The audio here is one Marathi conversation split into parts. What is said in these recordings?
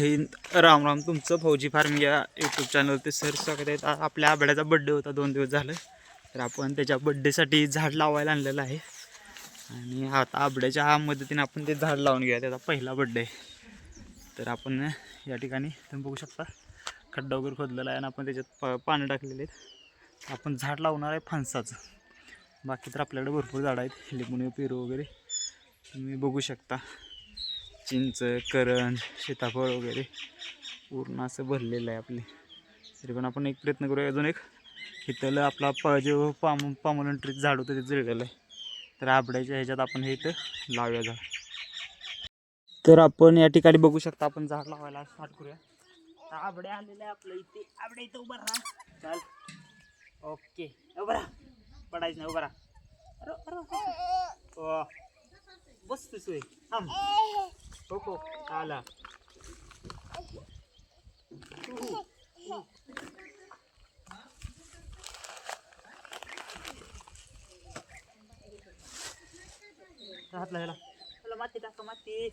हिंद राम राम तुमचं फौजी फार्म या यूट्यूब चॅनलवरती सर स्वागत आहे. आपल्या आबड्याचा बड्डे होता दोन दिवस झालं. तर आपण त्याच्या बड्डेसाठी झाड लावायला आणलेलं आहे. आणि आता आबड्याच्या हा मदतीने आपण ते झाड लावून घेऊया त्याचा पहिला बड्डे तर आपण या ठिकाणी तुम्ही बघू शकता खड्डा वगैरे खोदलेला आहे आणि आपण त्याच्यात प पानं टाकलेले आहेत. आपण झाड लावणार आहे फणसाचं. बाकी तर आपल्याकडे भरपूर झाडं आहेत. लिंबू पेरू वगैरे. तुम्ही बघू शकता. चिंच करण सीताफळ वगैरे पूर्ण असं भरलेलं आहे आपले. तरी पण आपण एक प्रयत्न करूया. अजून एक इथलं आपला प जे पाम पामोलन ट्रीत झाड होतं ते जळलेलं आहे. तर आबड्याच्या ह्याच्यात आपण हे इथं लावूया झाड. तर आपण या ठिकाणी बघू शकता आपण झाड लावायला स्टार्ट करूया. तर आलेले आलेल्या आहे इथे. आबडे इथं उभं राहा. चाल. ओके. उभं राहा. पडायचं नाही उभं राहा. बस तू थांब. हो हो आला हात लागायला त्याला माती टाका माती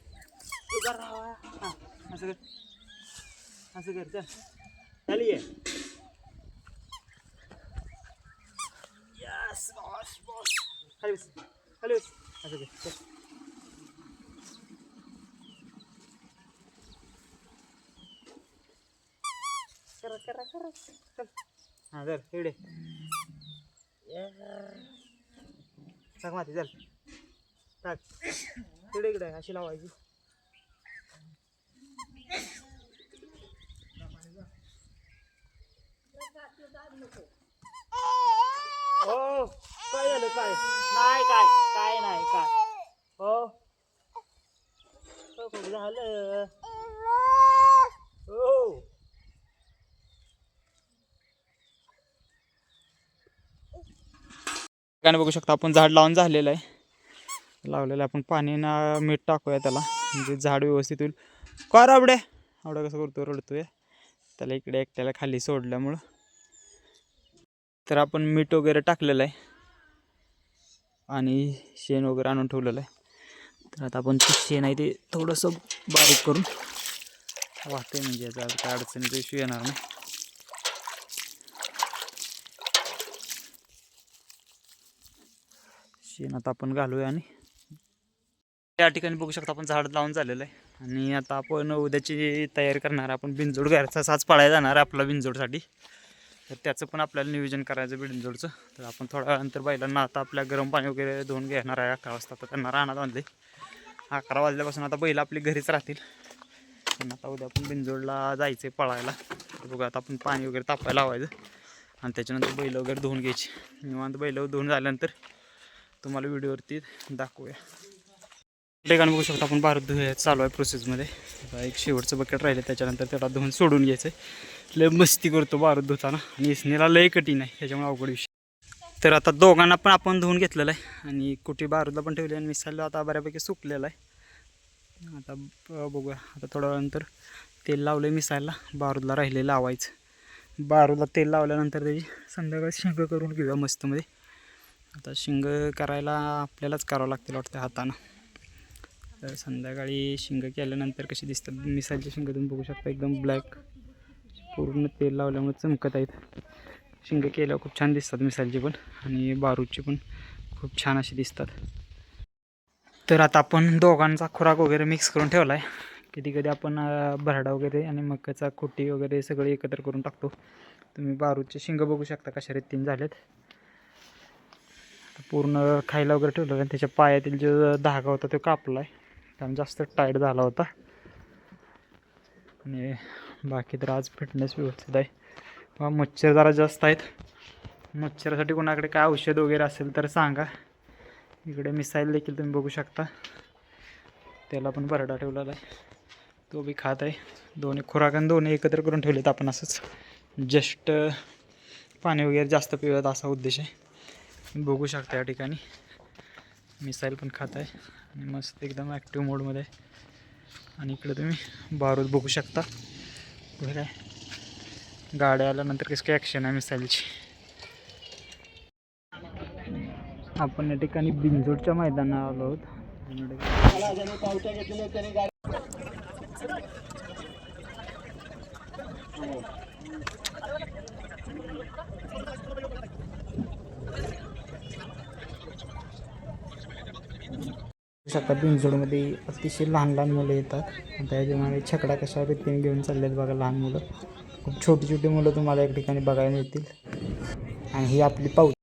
उभा राहा हा असं कर असं कर चल खाली ये यस बॉस बॉस खाली बस खाली बस असं चल करा करा करा. हा चल इकडे. टाक माती चल टाक. इकडे इकडे अशी लावायची. हो काय झालं काय? नाही काय काय नाही काय? हो. हो झालं हो ठिकाणी बघू शकता आपण झाड लावून झालेलं आहे. लावलेलं आहे आपण पाणी ना मीठ टाकूया त्याला म्हणजे झाड व्यवस्थित होईल. कर आवड्या आवडं कसं करतो रडतोय? त्याला इकडे एकट्याला खाली सोडल्यामुळं. तर आपण मीठ वगैरे टाकलेलं आहे. आणि शेण वगैरे आणून ठेवलेलं आहे. तर आता आपण ते शेण आहे ते थोडंसं बारीक करून वाहते म्हणजे याचा काय अडचणीचा इश्यू येणार नाही. शेण आता आपण घालूया आणि या ठिकाणी बघू शकता आपण झाड लावून झालेलं आहे. आणि आता आपण उद्याची तयारी करणार आपण बिंजोड घ्यायचा साच पाळायला जाणार आहे आपला बिनजोडसाठी. तर त्याचं पण आपल्याला नियोजन करायचं बिंजोडचं तर आपण थोड्या वेळानंतर बैलांना आता आपल्या गरम पाणी वगैरे धुवून घेणार आहे. अकरा वाजता तर त्यांना राहणार बांधले अकरा वाजल्यापासून आता बैल आपली घरीच राहतील. पण आता उद्या आपण बिंजोडला जायचं आहे पळायला. तर बघू आता आपण पाणी वगैरे तापायला लावायचं. आणि त्याच्यानंतर बैल वगैरे धुवून घ्यायची. निवांत बैल धुवून झाल्यानंतर तुम्हाला व्हिडिओवरती दाखवूया. ठिकाणी बघू शकतो आपण? भारत धुया चालू आहे प्रोसेसमध्ये एक शेवटचं बकेट राहिलं त्याच्यानंतर त्याला धुवून सोडून घ्यायचं आहे लय मस्ती करतो भारत धुताना. आणि इसनेला लय कठीण आहे त्याच्यामुळे अवघड विषय. तर आता दोघांना पण आपण धुवून घेतलेलं आहे. आणि कुठे बारूदला पण ठेवले आणि मिसायला आता बऱ्यापैकी सुकलेला आहे. आता बघूया. आता थोड्या वेळानंतर तेल लावलं मिसायला बारूदला राहिले लावायचं. बारूदला तेल लावल्यानंतर त्याची संध्याकाळी शिंग करून घेऊया मस्तमध्ये. आता शिंग करायला आपल्यालाच करावं लागतील वाटतं हातानं. तर संध्याकाळी शिंग केल्यानंतर कशी दिसतात? मिसाईलची शिंग तुम्ही बघू शकता एकदम ब्लॅक पूर्ण तेल लावल्यामुळे चमकत आहेत. शिंग केल्यावर खूप छान दिसतात मिसाईलची पण आणि बारूदची पण खूप छान अशी दिसतात. तर आता आपण दोघांचा खुराक वगैरे मिक्स करून ठेवला आहे कधी कधी आपण भरडा वगैरे आणि मकाचा खुटी वगैरे सगळे एकत्र करून टाकतो. तुम्ही बारूदचे शिंग बघू शकता कशा रीतीने झालेत. पूर्ण खायला वगैरे ठेवलं आणि त्याच्या पायातील जो धागा होता तो कापला आहे कारण जास्त टाईट झाला होता. आणि बाकी तर आज फिटनेस व्यवस्थित आहे. बा मच्छर जरा जास्त आहेत. मच्छरासाठी कोणाकडे काय औषध वगैरे असेल तर सांगा. इकडे मिसाईल देखील तुम्ही बघू शकता. त्याला पण बरडा ठेवलेला आहे. तो बी खात आहे. दोन्ही खुराक आणि दोन्ही एकत्र करून ठेवलेत आपण असंच. जस्ट पाणी वगैरे जास्त पिवत असा उद्देश आहे. बघू शकता या ठिकाणी. मिसाईल पण खात आहे. आणि मस्त एकदम ॲक्टिव्ह मोडमध्ये आहे. आणि इकडे तुम्ही बारूद बघू शकता. पुढे काय. गाड्या आल्यानंतर कसं काय ॲक्शन आहे मिसाईलची. आपण या ठिकाणी बिंजोडच्या मैदानावर आलो आहोत. शकता बिनजोडमध्ये अतिशय लहान लहान मुलं येतात. आणि त्याच्यामुळे छकडा कशा रीतीने घेऊन चाललेत बघा लहान मुलं. खूप छोटी छोटी मुलं तुम्हाला एक ठिकाणी बघायला मिळतील. आणि ही आपली पाऊस